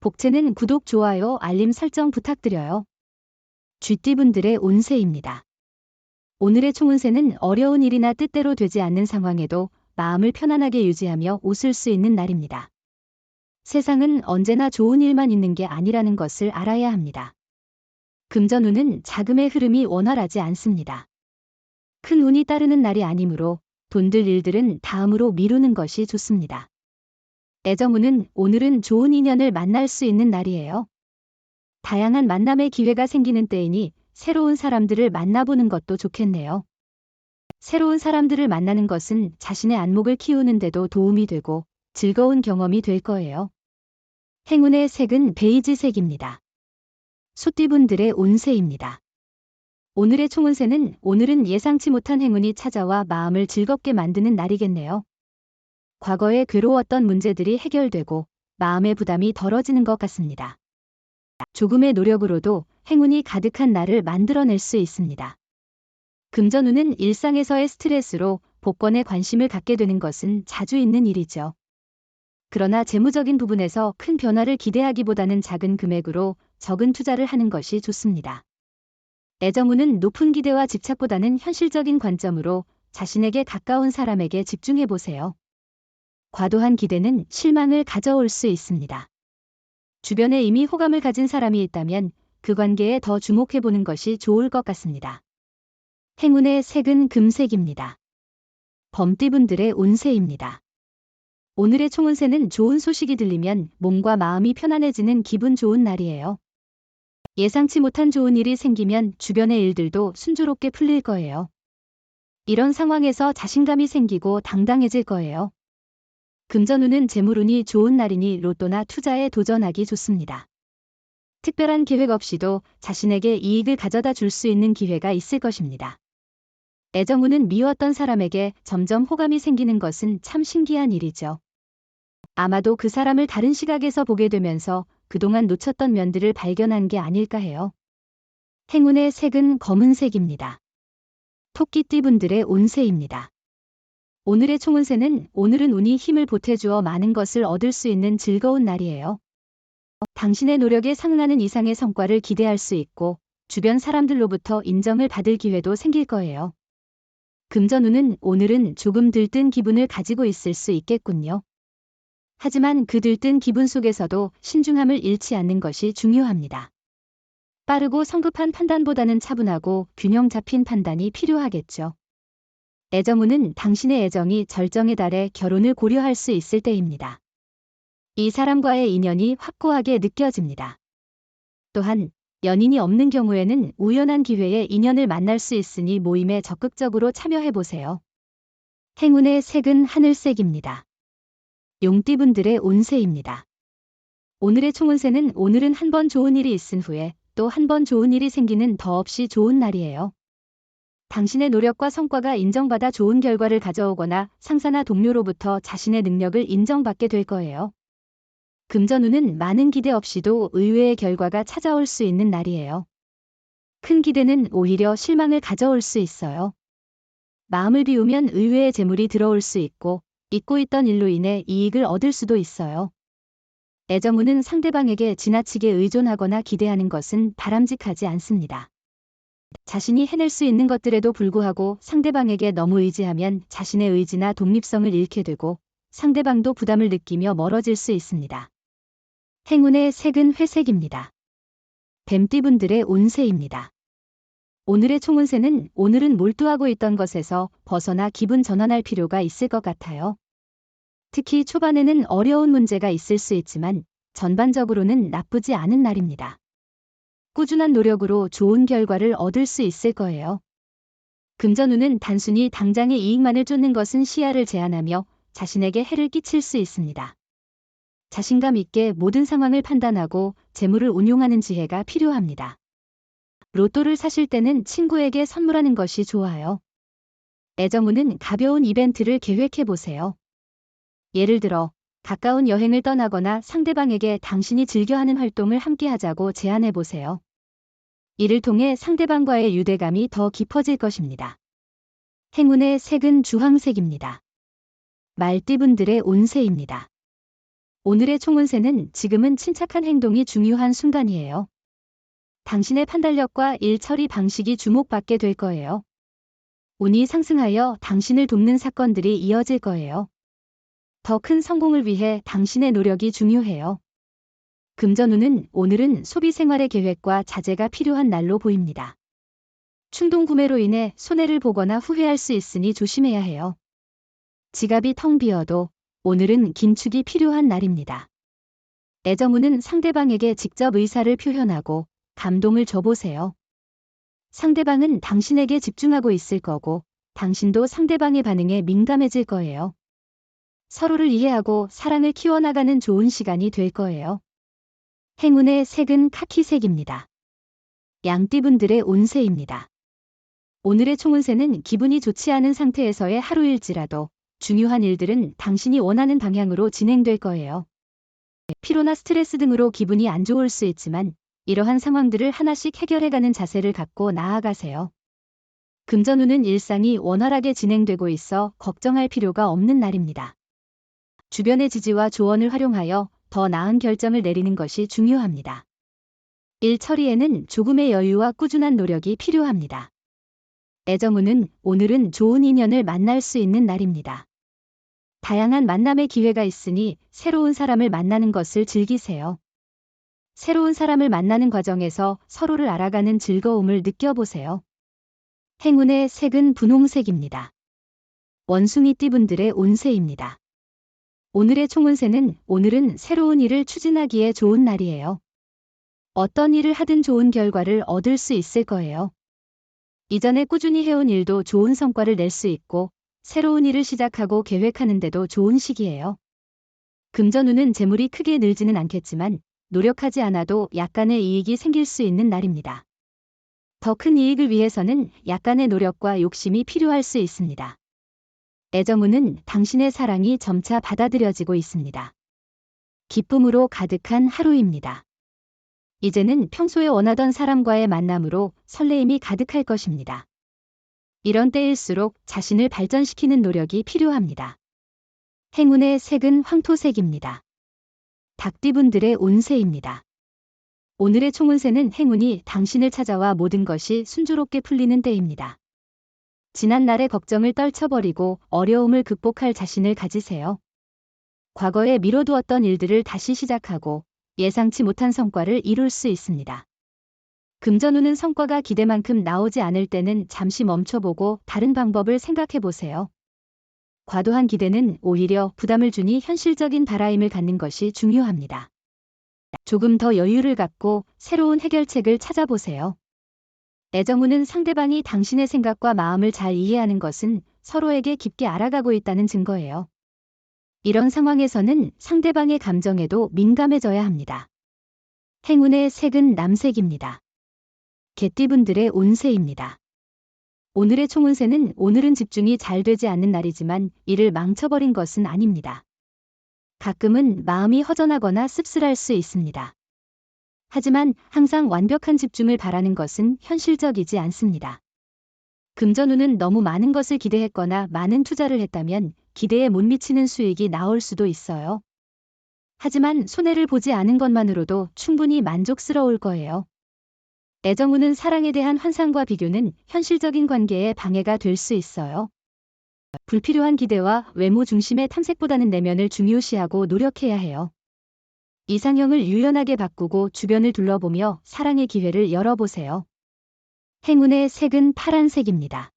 복채는 구독, 좋아요, 알림 설정 부탁드려요. 쥐띠분들의 운세입니다. 오늘의 총운세는 어려운 일이나 뜻대로 되지 않는 상황에도 마음을 편안하게 유지하며 웃을 수 있는 날입니다. 세상은 언제나 좋은 일만 있는 게 아니라는 것을 알아야 합니다. 금전운은 자금의 흐름이 원활하지 않습니다. 큰 운이 따르는 날이 아니므로 돈 들 일들은 다음으로 미루는 것이 좋습니다. 애정운은 오늘은 좋은 인연을 만날 수 있는 날이에요. 다양한 만남의 기회가 생기는 때이니 새로운 사람들을 만나보는 것도 좋겠네요. 새로운 사람들을 만나는 것은 자신의 안목을 키우는데도 도움이 되고 즐거운 경험이 될 거예요. 행운의 색은 베이지색입니다. 소띠분들의 운세입니다. 오늘의 총운세는 오늘은 예상치 못한 행운이 찾아와 마음을 즐겁게 만드는 날이겠네요. 과거에 괴로웠던 문제들이 해결되고 마음의 부담이 덜어지는 것 같습니다. 조금의 노력으로도 행운이 가득한 날을 만들어낼 수 있습니다. 금전운은 일상에서의 스트레스로 복권에 관심을 갖게 되는 것은 자주 있는 일이죠. 그러나 재무적인 부분에서 큰 변화를 기대하기보다는 작은 금액으로 적은 투자를 하는 것이 좋습니다. 애정운은 높은 기대와 집착보다는 현실적인 관점으로 자신에게 가까운 사람에게 집중해 보세요. 과도한 기대는 실망을 가져올 수 있습니다. 주변에 이미 호감을 가진 사람이 있다면 그 관계에 더 주목해 보는 것이 좋을 것 같습니다. 행운의 색은 금색입니다. 범띠분들의 운세입니다. 오늘의 총운세는 좋은 소식이 들리면 몸과 마음이 편안해지는 기분 좋은 날이에요. 예상치 못한 좋은 일이 생기면 주변의 일들도 순조롭게 풀릴 거예요. 이런 상황에서 자신감이 생기고 당당해질 거예요. 금전운은 재물운이 좋은 날이니 로또나 투자에 도전하기 좋습니다. 특별한 계획 없이도 자신에게 이익을 가져다 줄 수 있는 기회가 있을 것입니다. 애정운은 미웠던 사람에게 점점 호감이 생기는 것은 참 신기한 일이죠. 아마도 그 사람을 다른 시각에서 보게 되면서 그동안 놓쳤던 면들을 발견한 게 아닐까 해요. 행운의 색은 검은색입니다. 토끼띠분들의 운세입니다. 오늘의 총운세는 오늘은 운이 힘을 보태주어 많은 것을 얻을 수 있는 즐거운 날이에요. 당신의 노력에 상응하는 이상의 성과를 기대할 수 있고 주변 사람들로부터 인정을 받을 기회도 생길 거예요. 금전운은 오늘은 조금 들뜬 기분을 가지고 있을 수 있겠군요. 하지만 그 들뜬 기분 속에서도 신중함을 잃지 않는 것이 중요합니다. 빠르고 성급한 판단보다는 차분하고 균형 잡힌 판단이 필요하겠죠. 애정운은 당신의 애정이 절정에 달해 결혼을 고려할 수 있을 때입니다. 이 사람과의 인연이 확고하게 느껴집니다. 또한 연인이 없는 경우에는 우연한 기회에 인연을 만날 수 있으니 모임에 적극적으로 참여해 보세요. 행운의 색은 하늘색입니다. 용띠분들의 운세입니다. 오늘의 총운세는 오늘은 한 번 좋은 일이 있은 후에 또 한 번 좋은 일이 생기는 더없이 좋은 날이에요. 당신의 노력과 성과가 인정받아 좋은 결과를 가져오거나 상사나 동료로부터 자신의 능력을 인정받게 될 거예요. 금전운은 많은 기대 없이도 의외의 결과가 찾아올 수 있는 날이에요. 큰 기대는 오히려 실망을 가져올 수 있어요. 마음을 비우면 의외의 재물이 들어올 수 있고 잊고 있던 일로 인해 이익을 얻을 수도 있어요. 애정운은 상대방에게 지나치게 의존하거나 기대하는 것은 바람직하지 않습니다. 자신이 해낼 수 있는 것들에도 불구하고 상대방에게 너무 의지하면 자신의 의지나 독립성을 잃게 되고 상대방도 부담을 느끼며 멀어질 수 있습니다. 행운의 색은 회색입니다. 뱀띠분들의 운세입니다. 오늘의 총운세는 오늘은 몰두하고 있던 것에서 벗어나 기분 전환할 필요가 있을 것 같아요. 특히 초반에는 어려운 문제가 있을 수 있지만 전반적으로는 나쁘지 않은 날입니다. 꾸준한 노력으로 좋은 결과를 얻을 수 있을 거예요. 금전운은 단순히 당장의 이익만을 쫓는 것은 시야를 제한하며 자신에게 해를 끼칠 수 있습니다. 자신감 있게 모든 상황을 판단하고 재물을 운용하는 지혜가 필요합니다. 로또를 사실 때는 친구에게 선물하는 것이 좋아요. 애정운은 가벼운 이벤트를 계획해 보세요. 예를 들어, 가까운 여행을 떠나거나 상대방에게 당신이 즐겨하는 활동을 함께 하자고 제안해 보세요. 이를 통해 상대방과의 유대감이 더 깊어질 것입니다. 행운의 색은 주황색입니다. 말띠분들의 운세입니다. 오늘의 총운세는 지금은 침착한 행동이 중요한 순간이에요. 당신의 판단력과 일 처리 방식이 주목받게 될 거예요. 운이 상승하여 당신을 돕는 사건들이 이어질 거예요. 더 큰 성공을 위해 당신의 노력이 중요해요. 금전운은 오늘은 소비 생활의 계획과 자제가 필요한 날로 보입니다. 충동 구매로 인해 손해를 보거나 후회할 수 있으니 조심해야 해요. 지갑이 텅 비어도 오늘은 긴축이 필요한 날입니다. 애정운은 상대방에게 직접 의사를 표현하고 감동을 줘보세요. 상대방은 당신에게 집중하고 있을 거고 당신도 상대방의 반응에 민감해질 거예요. 서로를 이해하고 사랑을 키워나가는 좋은 시간이 될 거예요. 행운의 색은 카키색입니다. 양띠분들의 운세입니다. 오늘의 총운세는 기분이 좋지 않은 상태에서의 하루일지라도 중요한 일들은 당신이 원하는 방향으로 진행될 거예요. 피로나 스트레스 등으로 기분이 안 좋을 수 있지만 이러한 상황들을 하나씩 해결해가는 자세를 갖고 나아가세요. 금전운은 일상이 원활하게 진행되고 있어 걱정할 필요가 없는 날입니다. 주변의 지지와 조언을 활용하여 더 나은 결정을 내리는 것이 중요합니다. 일 처리에는 조금의 여유와 꾸준한 노력이 필요합니다. 애정운은 오늘은 좋은 인연을 만날 수 있는 날입니다. 다양한 만남의 기회가 있으니 새로운 사람을 만나는 것을 즐기세요. 새로운 사람을 만나는 과정에서 서로를 알아가는 즐거움을 느껴보세요. 행운의 색은 분홍색입니다. 원숭이 띠분들의 운세입니다. 오늘의 총운세는 오늘은 새로운 일을 추진하기에 좋은 날이에요. 어떤 일을 하든 좋은 결과를 얻을 수 있을 거예요. 이전에 꾸준히 해온 일도 좋은 성과를 낼 수 있고 새로운 일을 시작하고 계획하는데도 좋은 시기예요. 금전운은 재물이 크게 늘지는 않겠지만 노력하지 않아도 약간의 이익이 생길 수 있는 날입니다. 더 큰 이익을 위해서는 약간의 노력과 욕심이 필요할 수 있습니다. 애정운은 당신의 사랑이 점차 받아들여지고 있습니다. 기쁨으로 가득한 하루입니다. 이제는 평소에 원하던 사람과의 만남으로 설레임이 가득할 것입니다. 이런 때일수록 자신을 발전시키는 노력이 필요합니다. 행운의 색은 황토색입니다. 닭띠분들의 운세입니다. 오늘의 총운세는 행운이 당신을 찾아와 모든 것이 순조롭게 풀리는 때입니다. 지난 날의 걱정을 떨쳐버리고 어려움을 극복할 자신을 가지세요. 과거에 미뤄두었던 일들을 다시 시작하고 예상치 못한 성과를 이룰 수 있습니다. 금전운은 성과가 기대만큼 나오지 않을 때는 잠시 멈춰보고 다른 방법을 생각해 보세요. 과도한 기대는 오히려 부담을 주니 현실적인 바라임을 갖는 것이 중요합니다. 조금 더 여유를 갖고 새로운 해결책을 찾아보세요. 애정운은 상대방이 당신의 생각과 마음을 잘 이해하는 것은 서로에게 깊게 알아가고 있다는 증거예요. 이런 상황에서는 상대방의 감정에도 민감해져야 합니다. 행운의 색은 남색입니다. 개띠분들의 운세입니다. 오늘의 총운세는 오늘은 집중이 잘 되지 않는 날이지만 이를 망쳐버린 것은 아닙니다. 가끔은 마음이 허전하거나 씁쓸할 수 있습니다. 하지만 항상 완벽한 집중을 바라는 것은 현실적이지 않습니다. 금전운은 너무 많은 것을 기대했거나 많은 투자를 했다면 기대에 못 미치는 수익이 나올 수도 있어요. 하지만 손해를 보지 않은 것만으로도 충분히 만족스러울 거예요. 애정운은 사랑에 대한 환상과 비교는 현실적인 관계에 방해가 될 수 있어요. 불필요한 기대와 외모 중심의 탐색보다는 내면을 중요시하고 노력해야 해요. 이상형을 유연하게 바꾸고 주변을 둘러보며 사랑의 기회를 열어보세요. 행운의 색은 파란색입니다.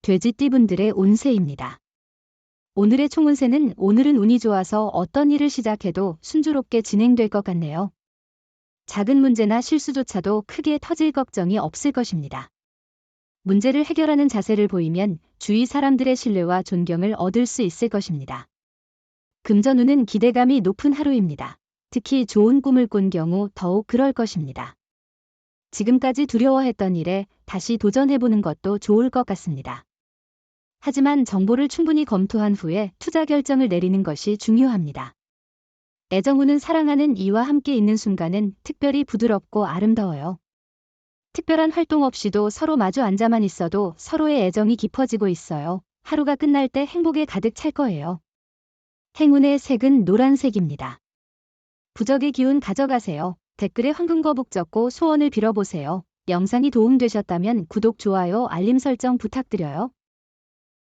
돼지띠분들의 운세입니다. 오늘의 총운세는 오늘은 운이 좋아서 어떤 일을 시작해도 순조롭게 진행될 것 같네요. 작은 문제나 실수조차도 크게 터질 걱정이 없을 것입니다. 문제를 해결하는 자세를 보이면 주위 사람들의 신뢰와 존경을 얻을 수 있을 것입니다. 금전운은 기대감이 높은 하루입니다. 특히 좋은 꿈을 꾼 경우 더욱 그럴 것입니다. 지금까지 두려워했던 일에 다시 도전해보는 것도 좋을 것 같습니다. 하지만 정보를 충분히 검토한 후에 투자 결정을 내리는 것이 중요합니다. 애정운은 사랑하는 이와 함께 있는 순간은 특별히 부드럽고 아름다워요. 특별한 활동 없이도 서로 마주 앉아만 있어도 서로의 애정이 깊어지고 있어요. 하루가 끝날 때 행복에 가득 찰 거예요. 행운의 색은 노란색입니다. 부적의 기운 가져가세요. 댓글에 황금거북 적고 소원을 빌어보세요. 영상이 도움되셨다면 구독, 좋아요, 알림 설정 부탁드려요.